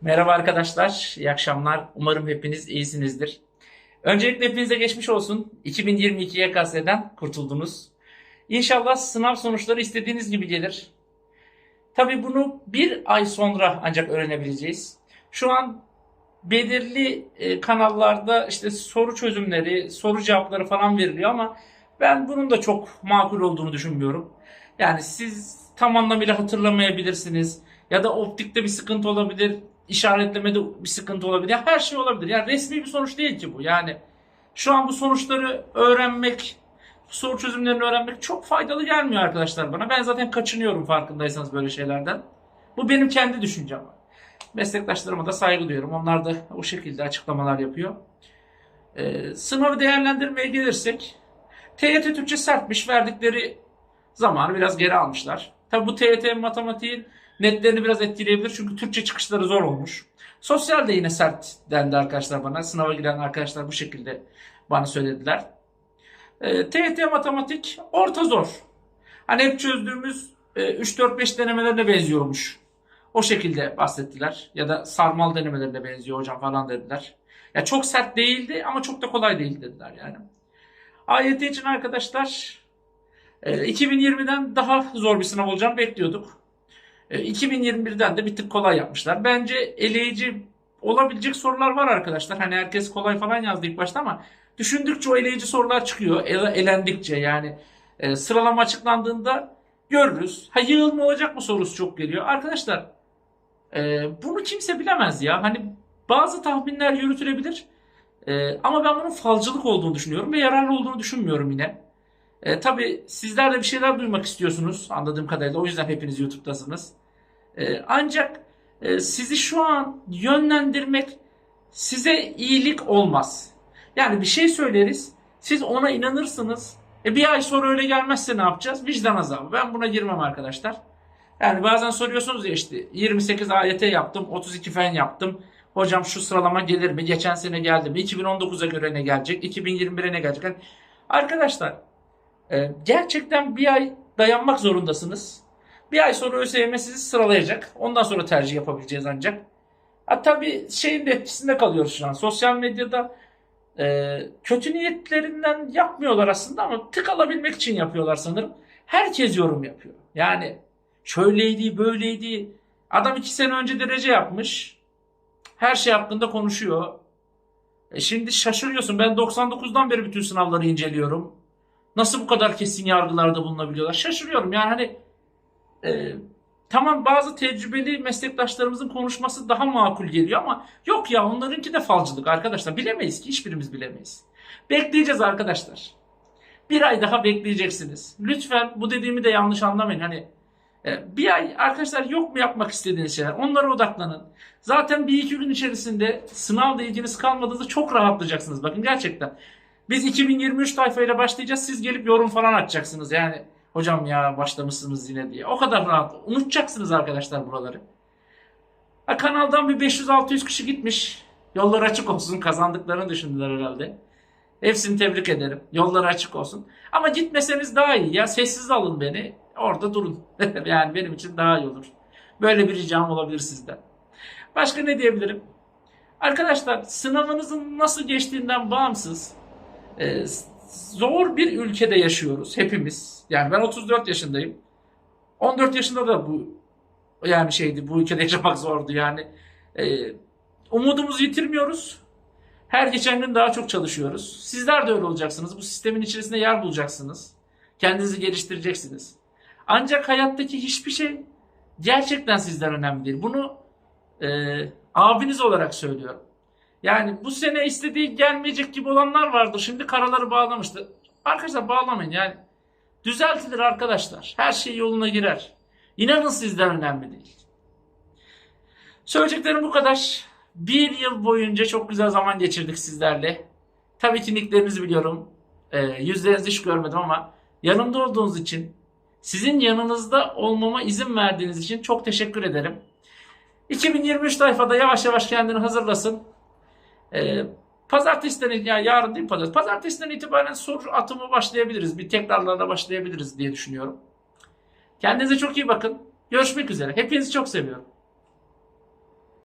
Merhaba arkadaşlar, iyi akşamlar. Umarım hepiniz iyisinizdir. Öncelikle hepinize geçmiş olsun. 2022 YKS'den kurtuldunuz. İnşallah sınav sonuçları istediğiniz gibi gelir. Tabii bunu bir ay sonra ancak öğrenebileceğiz. Şu an belirli e, kanallarda işte soru çözümleri, soru cevapları falan veriliyor ama ben bunun da çok makul olduğunu düşünmüyorum. Yani siz tam anlamıyla hatırlamayabilirsiniz ya da optikte bir sıkıntı olabilir, işaretlemede bir sıkıntı olabilir. Ya her şey olabilir. Yani resmi bir sonuç değil ki bu. Yani şu an bu sonuçları öğrenmek, soru çözümlerini öğrenmek çok faydalı gelmiyor arkadaşlar bana. Ben zaten kaçınıyorum farkındaysanız böyle şeylerden. Bu benim kendi düşüncem. Meslektaşlarıma da saygı duyuyorum. Onlar da o şekilde açıklamalar yapıyor. Ee, sınavı değerlendirmeye gelirsek TYT Türkçe sertmiş. Verdikleri zamanı biraz geri almışlar. Tabi bu TYT matematiğin netlerini biraz etkileyebilir. Çünkü Türkçe çıkışları zor olmuş. Sosyal de yine sert dendi arkadaşlar bana. Sınava giren arkadaşlar bu şekilde bana söylediler. E, TYT matematik orta zor. Hani hep çözdüğümüz e, 3-4-5 denemelerine benziyormuş. O şekilde bahsettiler. Ya da sarmal denemelerine benziyor hocam falan dediler. Ya çok sert değildi ama çok da kolay değil dediler yani. AYT için arkadaşlar 2020'den daha zor bir sınav olacağını bekliyorduk. E, 2021'den de bir tık kolay yapmışlar. Bence eleyici olabilecek sorular var arkadaşlar. Hani herkes kolay falan yazdı ilk başta ama düşündükçe o eleyici sorular çıkıyor. Ele- elendikçe yani e, sıralama açıklandığında görürüz. Ha yığılma olacak mı sorusu çok geliyor. Arkadaşlar e, bunu kimse bilemez ya. Hani bazı tahminler yürütülebilir. E, ama ben bunun falcılık olduğunu düşünüyorum ve yararlı olduğunu düşünmüyorum yine. E, tabii sizler de bir şeyler duymak istiyorsunuz anladığım kadarıyla. O yüzden hepiniz YouTube'dasınız. E, ancak e, sizi şu an yönlendirmek size iyilik olmaz. Yani bir şey söyleriz, siz ona inanırsınız. E bir ay sonra öyle gelmezse ne yapacağız? Vicdan azabı. Ben buna girmem arkadaşlar. Yani bazen soruyorsunuz ya işte 28 AYT yaptım, 32 fen yaptım. Hocam şu sıralama gelir mi? Geçen sene geldi mi? 2019'a göre ne gelecek? 2021'e ne gelecek? Arkadaşlar e, gerçekten bir ay dayanmak zorundasınız. Bir ay sonra ÖSYM sizi sıralayacak. Ondan sonra tercih yapabileceğiz ancak. Ha, tabii şeyin de etkisinde kalıyoruz şu an. Sosyal medyada e, kötü niyetlerinden yapmıyorlar aslında ama tık alabilmek için yapıyorlar sanırım. Herkes yorum yapıyor. Yani şöyleydi böyleydi. Adam iki sene önce derece yapmış. Her şey hakkında konuşuyor. E şimdi şaşırıyorsun. Ben 99'dan beri bütün sınavları inceliyorum. Nasıl bu kadar kesin yargılarda bulunabiliyorlar? Şaşırıyorum. Yani hani e, tamam bazı tecrübeli meslektaşlarımızın konuşması daha makul geliyor ama yok ya onlarınki de falcılık arkadaşlar. Bilemeyiz ki hiçbirimiz bilemeyiz. Bekleyeceğiz arkadaşlar. Bir ay daha bekleyeceksiniz. Lütfen bu dediğimi de yanlış anlamayın. Hani e, bir ay arkadaşlar yok mu yapmak istediğiniz şeyler? Onlara odaklanın. Zaten bir iki gün içerisinde sınavla ilginiz kalmadığında çok rahatlayacaksınız. Bakın gerçekten. Biz 2023 tayfayla başlayacağız. Siz gelip yorum falan atacaksınız. Yani hocam ya başlamışsınız yine diye. O kadar rahat. Unutacaksınız arkadaşlar buraları. Ha, kanaldan bir 500-600 kişi gitmiş. Yollar açık olsun. Kazandıklarını düşündüler herhalde. Hepsini tebrik ederim. Yolları açık olsun. Ama gitmeseniz daha iyi ya. Sessiz alın beni. Orada durun. yani benim için daha iyi olur. Böyle bir ricam olabilir sizden. Başka ne diyebilirim? Arkadaşlar sınavınızın nasıl geçtiğinden bağımsız e, zor bir ülkede yaşıyoruz hepimiz. Yani ben 34 yaşındayım. 14 yaşında da bu yani şeydi bu ülkede yaşamak zordu yani. E, umudumuzu yitirmiyoruz. Her geçen gün daha çok çalışıyoruz. Sizler de öyle olacaksınız. Bu sistemin içerisinde yer bulacaksınız. Kendinizi geliştireceksiniz. Ancak hayattaki hiçbir şey gerçekten sizden önemli değil. Bunu e, abiniz olarak söylüyorum. Yani bu sene istediği gelmeyecek gibi olanlar vardır. Şimdi karaları bağlamıştı. Arkadaşlar bağlamayın yani. Düzeltilir arkadaşlar. Her şey yoluna girer. İnanın sizden önemli değil. Söyleyeceklerim bu kadar. Bir yıl boyunca çok güzel zaman geçirdik sizlerle. Tabii ki nicklerinizi biliyorum. E, yüzlerinizi hiç görmedim ama yanımda olduğunuz için, sizin yanınızda olmama izin verdiğiniz için çok teşekkür ederim. 2023 tayfada yavaş yavaş kendini hazırlasın. Ee, pazartesiden ya yarın değil pazartesi. Pazartesiden itibaren soru atımı başlayabiliriz. Bir tekrarlarla başlayabiliriz diye düşünüyorum. Kendinize çok iyi bakın. Görüşmek üzere. Hepinizi çok seviyorum.